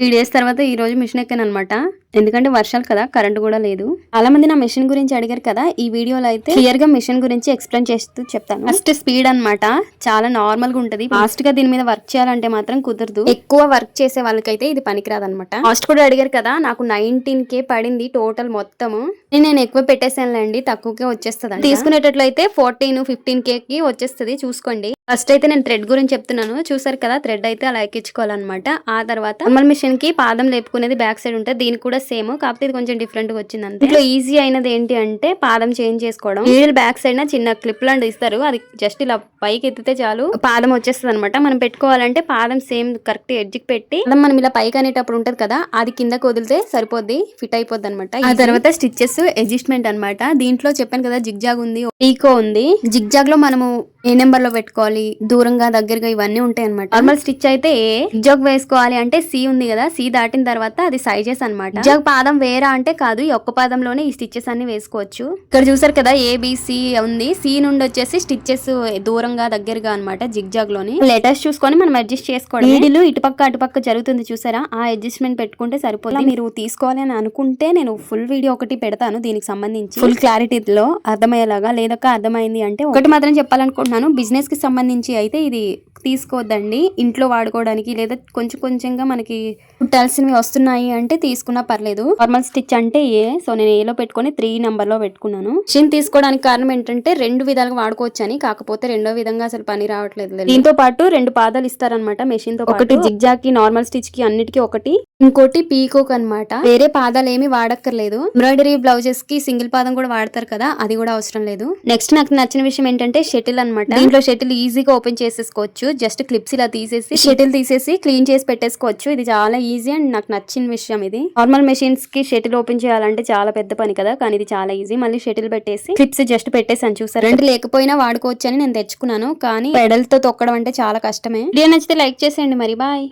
Three days తర్వాత ఈ రోజు మిషన్ ఎక్కాను అనమాట ఎందుకంటే వర్షాలు కదా కరెంట్ కూడా లేదు. చాలా మంది నా మిషన్ గురించి అడిగారు కదా ఈ వీడియోలో అయితే క్లియర్గా మిషన్ గురించి ఎక్స్ప్లెయిన్ చేస్తూ చెప్తాను. ఫస్ట్ స్పీడ్ అన్నమాట. చాలా నార్మల్గా ఉంటది ఫాస్ట్గా దీని మీద వర్క్ చేయాలంటే మాత్రం కుదరదు. ఎక్కువ వర్క్ చేసే వాళ్ళకైతే ఇది పనికిరాదు అనమాట కాస్ట్ కూడా అడిగారు కదా నాకు నైన్టీన్ కే పడింది టోటల్ మొత్తము. నేను ఎక్కువ పెట్టేసానులేండి తక్కువకే వచ్చేస్తుంది తీసుకునేటట్లయితే ఫోర్టీన్ ఫిఫ్టీన్ కే కి వచ్చేస్తుంది చూసుకోండి. ఫస్ట్ అయితే నేను థ్రెడ్ గురించి చెప్తున్నాను. చూసారు కదా థ్రెడ్ అయితే అలా ఎక్కించుకోవాలన్నమాట. ఆ తర్వాత నార్మల్ మిషన్కి పాదం లేపుకునేది బ్యాక్ సైడ్ ఉంటుంది దీనికి కూడా సేమ్ కాకపోతే ఇది కొంచెం డిఫరెంట్గా వచ్చింది అంతే. ఇంట్లో ఈజీ అయినది ఏంటి అంటే పాదం చేంజ్ చేసుకోవడం. నీడిల్ బ్యాక్ సైడ్ చిన్న క్లిప్ లాంటి ఇస్తారు. అది జస్ట్ ఇలా పైకి ఎత్తితే చాలు. పాదం వచ్చేస్తుంది అనమాట మనం పెట్టుకోవాలంటే పాదం సేమ్ కరెక్ట్ ఎడ్జ్కి పెట్టి మనం ఇలా పైకి అనేటప్పుడు ఉంటది కదా అది కిందకి వదిలితే సరిపోద్ది ఫిట్ అయిపోద్ది అనమాట ఆ తర్వాత స్టిచ్చెస్ అడ్జస్ట్మెంట్ అన్నమాట. దీంట్లో చెప్పాను కదా జిగ్జాగ్ ఉంది ఈకో ఉంది. జిగ్జాగ్లో మనము ఏ నెంబర్లో పెట్టుకోవాలి? దూరంగా దగ్గరగా ఇవన్నీ ఉంటాయి అనమాట నార్మల్ స్టిచ్ అయితే ఏ జిగ్జాగ్ వేసుకోవాలి అంటే సి ఉంది కదా సి దాటిన తర్వాత అది సైజెస్ అనమాట జిగ్జాగ్ పాదం వేరా అంటే కాదు ఈ ఒక్క పాదంలోనే ఈ స్టిచ్చెస్ అన్ని వేసుకోవచ్చు. ఇక్కడ చూసారు కదా ఏబిసి ఉంది. సి నుండి వచ్చేసి స్టిచ్చెస్ దూరంగా దగ్గరగా అనమాట జిగ్జాగ్లోని లెటర్స్ చూసుకొని మనం అడ్జస్ట్ చేసుకోవడం నీడిలు ఇటుపక్క అటుపక్క జరుగుతుంది చూసారా? ఆ అడ్జస్ట్మెంట్ పెట్టుకుంటే సరిపోతుంది. మీరు తీసుకోవాలి అని అనుకుంటే నేను ఫుల్ వీడియో ఒకటి పెడతాను దీనికి సంబంధించి. ఫుల్ క్లారిటీలో అర్థమయ్యేలాగా లేదక్క అర్థమైంది అంటే ఒకటి మాత్రం చెప్పాలనుకుంటున్నాను. బిజినెస్కి సంబంధించి అయితే ఇది తీసుకోవద్దండి. ఇంట్లో వాడుకోవడానికి లేదా కొంచెం కొంచెంగా మనకి కుట్టాల్సినవి వస్తున్నాయి అంటే తీసుకున్నా పర్లేదు. నార్మల్ స్టిచ్ అంటే ఏ? సో నేను ఏలో పెట్టుకొని త్రీ నెంబర్లో పెట్టుకున్నాను. మిషన్ తీసుకోవడానికి కారణం ఏంటంటే రెండు విధాలుగా వాడుకోవచ్చు అని కాకపోతే రెండో విధంగా అసలు పని రావట్లేదు దీంతో పాటు రెండు పాదాలు ఇస్తారనమాట మెషిన్తో ఒకటి జిగ్జాగ్కి నార్మల్ స్టిచ్కి అన్నిటికీ ఒకటి. ఇంకోటి పీకోక్ అన్నమాట. వేరే పాదాలు ఏమి వాడక్కర్లేదు. ఎంబ్రాయిడరీ బ్లౌజెస్కి సింగిల్ పాదం కూడా వాడతారు కదా అది కూడా అవసరం లేదు. నెక్స్ట్ నాకు నచ్చిన విషయం ఏంటంటే షటిల్ అన్నమాట. దీంట్లో షటిల్ ఈజీగా ఓపెన్ చేసేసుకోవచ్చు. జస్ట్ క్లిప్స్ ఇలా తీసేసి షటిల్ తీసేసి క్లీన్ చేసి పెట్టేసుకోవచ్చు. ఇది చాలా ఈజీ అండ్ నాకు నచ్చిన విషయం ఇది. నార్మల్ మెషిన్స్కి షటిల్ ఓపెన్ చేయాలంటే చాలా పెద్ద పని కదా కానీ ఇది చాలా ఈజీ. మళ్ళీ షటిల్ పెట్టేసి క్లిప్స్ జస్ట్ పెట్టేసాను చూసారు రెండు లేకపోయినా వాడుకోవచ్చు అని నేను తెచ్చుకున్నాను కానీ పెడల్తో తొక్కడం అంటే చాలా కష్టమే. వీడియో నచ్చితే లైక్ చేసేయండి మరి. బాయ్.